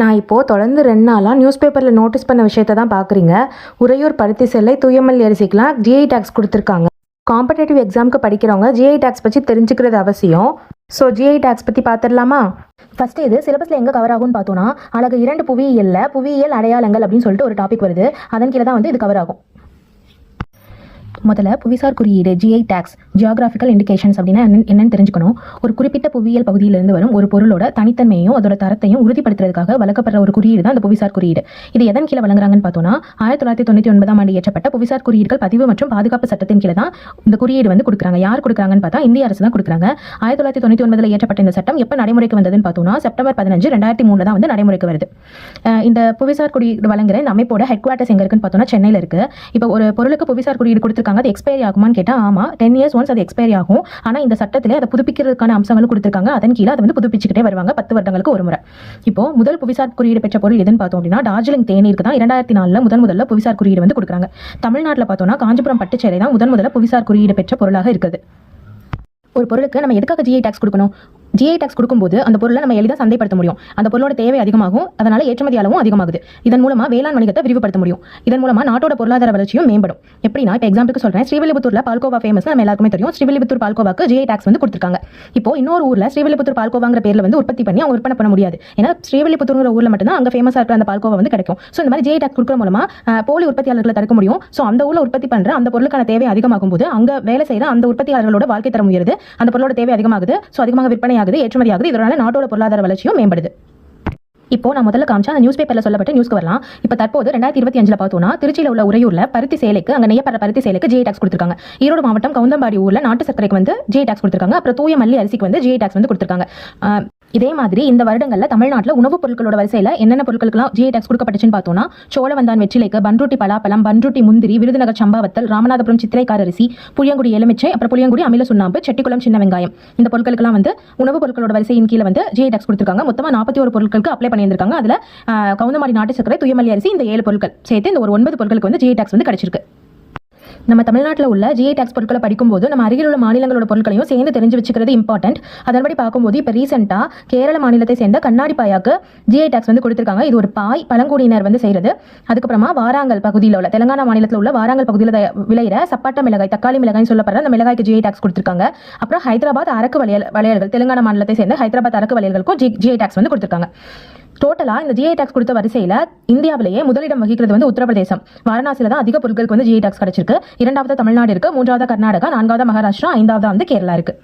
நான் இப்போது தொடர்ந்து ரெண்டு நாளாக நியூஸ் பேப்பரில் நோட்டீஸ் பண்ண விஷயத்தை தான் பார்க்குறீங்க உறையூர் பருத்தி செல்லை தூயமல் அரிசிக்கெலாம் ஜிஐ டேக்ஸ் கொடுத்துருக்காங்க. காம்படேட்டிவ் எக்ஸாமுக்கு படிக்கிறவங்க ஜிஐ டேக்ஸ் பற்றி தெரிஞ்சுக்கிறது அவசியம். ஸோ ஜிஐ டேக்ஸ் பற்றி பார்த்துடலாமா ஃபஸ்ட்டு இது சிலபஸில் எங்கே கவர் ஆகும்னு பார்த்தோன்னா அழகு இரண்டு புவியியலில் புவியியல் அடையாளங்கள் அப்படின்னு சொல்லிட்டு ஒரு டாபிக் வருது. அதன் கீழே தான் வந்து இது கவர் ஆகும். முதல்ல புவிசார் குறியீடு ஜிஐ டேக்ஸ் ஜியாகிராஃபிக்கல் இண்டிகேஷன்ஸ் அப்படின்னா என்னன்னு- தெரிஞ்சுக்கணும். ஒரு குறிப்பிட்ட புவியியல் பகுதியிலிருந்து வரும் ஒரு பொருளோட தனித்தன்மையும் அதோட தரத்தையும் உறுதிப்படுத்துறதுக்காக வழங்கப்படுற ஒரு குறியீடு தான் அந்த புவிசார் குறியீடு. இது எதன் கீழே வழங்குறாங்கன்னு பார்த்தோம்னா ஆயிரத்தி தொள்ளாயிரத்தி தொண்ணூற்றி ஒன்பதாம் ஆண்டு இயற்றப்பட்ட புவிசார் குறியீடுகள் பதிவு மற்றும் பாதுகாப்பு சட்டத்தின் கீழே தான் இந்த குறியீடு வந்து கொடுக்குறாங்க. யார் கொடுக்குறாங்கன்னு பார்த்தா இந்திய அரசு தான் கொடுக்குறாங்க. ஆயிரத்தி தொள்ளாயிரத்தி தொண்ணூற்றி ஒன்பதில் இயற்றப்பட்ட இந்த சட்டம் எப்போ நடைமுறைக்கு வந்ததுன்னு பார்த்தோம்னா செப்டம்பர் பதினஞ்சு ரெண்டாயிரத்தி மூணில் தான் வந்து நடைமுறைக்கு வருது. இந்த புவிசார் குறியீடு வழங்குற இந்த அமைப்போட ஹெட் குவார்ட்டர்ஸ் எங்க இருக்குன்னு பார்த்தோம்னா சென்னையில் இருக்கு. இப்போ ஒரு பொருளுக்கு புவிசார் குறியீடு கொடுத்துருக்காங்க அது எக்ஸ்பைரி ஆகுமான்னு கேட்டால் ஆமாம் டென் இயர்ஸ் ஒன்ஸ் அது எக்ஸ்பைரி ஆகும். ஆனால் இந்த சட்டத்திலே அதை புதுப்பிக்கிறதுக்கான அம்சங்களும் கொடுத்துருக்காங்க. அதன் கீழே அதை வந்து புதுப்பிச்சுக்கிட்டே வருவாங்க. பத்து வருடங்களுக்கு ஒரு முறை. இப்போ முதல் புவிசார் குறியீடு பெற்ற பொருள் எதுன்னு பார்த்தோம் அப்படின்னா டார்ஜிலிங் தேநீருக்கு தான் இரண்டாயிரத்தி நாலில் முதன் முதல்ல புவிசார் குறியீடு வந்து கொடுக்குறாங்க. தமிழ்நாட்டில் பார்த்தோம்னா காஞ்சிபுரம் பட்டுச்சேரி தான் முதன் முதல்ல புவிசார் குறியீடு பெற்ற பொருளாக இருக்குது. ஒரு பொருளுக்கு நம்ம எதுக்காக ஜிஐ டாக்ஸ் கொடுக்கணும்? ஜிஐ டாக்ஸ் கொடுக்கும்போது அந்த பொருளை நம்ம எளிதாக சந்தைப்படுத்த முடியும். அந்த பொருளோட தேவை அதிகமாகும் அதனால ஏற்றுமதி அளவும் அதிகமாகுது. இதன் மூலமா வேளாண் வணிகத்தை விரிவுபடுத்த முடியும். இதன் மூலமா நாட்டோட பொருளாதார வளர்ச்சியும் மேம்படும். எப்படின்னா இப்போ எக்ஸாம்பிளுக்கு சொல்றேன். ஸ்ரீவில்லிபுத்தூர்ல பால்கோவா ஃபேமஸ் நம்ம எல்லாருக்குமே தெரியும். ஸ்ரீவில்லிபுத்தூர் பால்கோவாக்கு ஜிஐ டாக்ஸ் வந்து கொடுத்துருக்காங்க. இப்போ இன்னொரு ஊர்ல ஸ்ரீவில்லிபுத்தூர் பால்கோவாங்கிற பேர்ல வந்து உற்பத்தி பண்ணி அவங்க விற்பனை பண்ண முடியாது. ஏன்னா ஸ்ரீவில்லிபுத்தூர்ங்கிற ஊர்ல மட்டும்தான் அங்க ஃபேமஸா இருக்கிற அந்த பால்கோவா வந்து கிடைக்கும். ஸோ இந்த மாதிரி ஜிஐ டாக்ஸ் கொடுக்குற மூலமா போலி உற்பத்தியாளர்களை தடுக்க முடியும். ஸோ அந்த ஊர்ல உற்பத்தி பண்ற அந்த பொருளுக்கான தேவை அதிகமாகும் போது அங்க வேலை செய்யற அந்த உற்பத்தியாளர்களோட வாழ்க்கை தரம் உயருது. அந்த பொருளோட தேவை அதிகமாகுது. ஸோ அதிகமாக விற்பனை ஆகுது ஏற்றுமதி ஆகுது இதனால நாட்டோட பொருளாதார வளர்ச்சியும் மேம்படுது. இப்போ நான் முதல்ல காமிச்சா அந்த நியூஸ் பேப்பர்ல சொல்லப்பட்ட நியூஸ்க்கு வரலாம். இப்போ தற்போது ரெண்டாயிரத்தி இருபத்தி அஞ்சுல பார்த்தோம்னா திருச்சியில் உள்ள உறையூர்ல பருத்தி சேலைக்கு அங்க நெய்யப்படுற பருத்தி சேலைக்கு ஜிஐ டாக்ஸ் கொடுத்துருக்காங்க. ஈரோடு மாவட்டம் கவுந்தம்பாடி ஊர்ல நாட்டு சர்க்கரைக்கு வந்து ஜிஐ டாக்ஸ் கொடுத்துருக்காங்க. அப்புறம் தூய மல்லி அரிசிக்கு வந்து ஜிஐ டாக்ஸ் வந்து கொடுத்துருக்காங்க. இதே மாதிரி இந்த வருடங்களில் தமிழ்நாட்டில் உணவுப் பொருட்களோட வரிசையில் என்னென்ன பொருட்களுக்குலாம் ஜிஐ டாக்ஸ் கொடுக்கப்பட்டுச்சுன்னு பார்த்தோம்னா சோழவந்தான் வெற்றிலைக்கு பன்ருட்டி பலாப்பழம் பன்ருட்டி முந்திரி விருதுநகர் சம்பாவத்தல் ராமநாதபுரம் சித்திரைக்காரரிசி புளியங்குடி எலுமிச்சை அப்புறம் புளியங்குடி அமில சுண்ணாம்பு செட்டிக்குளம் சின்ன வெங்காயம். இந்த பொருட்களுக்குலாம் வந்து உணவுப் பொருட்களோட வரிசையின் கீழே வந்து ஜிஐ டாக்ஸ் கொடுத்துருக்காங்க. மொத்தமாக நாற்பத்தி ஒரு பொருட்களுக்கு அப்ளை பண்ணியிருக்காங்க அதில் கவுந்தமாடி நாட்டு சர்க்கரை துயமல்லி அரிசி இந்த ஏழு பொருட்கள் சேர்த்து இந்த ஒரு ஒன்பது பொருட்களுக்கு வந்து ஜிஐ டாக்ஸ் வந்து கிடைச்சிருக்கு. நம்ம தமிழ்நாட்டில் உள்ள ஜிஐ டாக்ஸ் பொருட்களை படிக்கும்போது நம்ம அருகில் உள்ள மாநிலங்களோட பொருட்களையும் சேர்ந்து தெரிஞ்சு வச்சுக்கிறது இம்பார்ட்டன்ட் அதன்படி பார்க்கும்போது இப்போ ரீசெண்டாக கேரள மாநிலத்தை சேர்ந்த கண்ணாடி பாயாக்கு ஜிஐ டாக்ஸ் வந்து கொடுத்துருக்காங்க. இது ஒரு பாய் பழங்குடியினர் வந்து செய்கிறது அதுக்கப்புறமா வாராங்கல் பகுதியில் உள்ள தெலுங்கானா மாநிலத்தில் உள்ள வாராங்கல் பகுதியில் விளையிற சப்பாட்ட மிளகாய் தக்காளி மிளகாய்னு சொல்லப்படுற அந்த மிளகாய்க்கு ஜிஐ டாக்ஸ் கொடுத்துருக்காங்க. அப்புறம் ஹைதராபாத் அரக்கு வளையல் வளையல்கள் தெலுங்கானா மாநிலத்தை சேர்ந்த ஹைதராபாத் அரக்கு வளையல்களுக்கும் ஜி ஜிஐ டாக்ஸ் வந்து கொடுத்துருக்காங்க. டோட்டலாக இந்த ஜிஐ டாக்ஸ் கொடுத்த வரிசையில் இந்தியாவிலேயே முதலிடம் வகிக்கிறது வந்து உத்தரப்பிரதேசம். வாரணாசியில் தான் அதிக பொருட்களுக்கு வந்து ஜிஐ டாக்ஸ் கிடைச்சிருக்கு. இரண்டாவது தமிழ்நாடு இருக்கு. மூன்றாவது கர்நாடகா. நான்காவது மகாராஷ்டிரா. ஐந்தாவது வந்து கேரளா இருக்கு.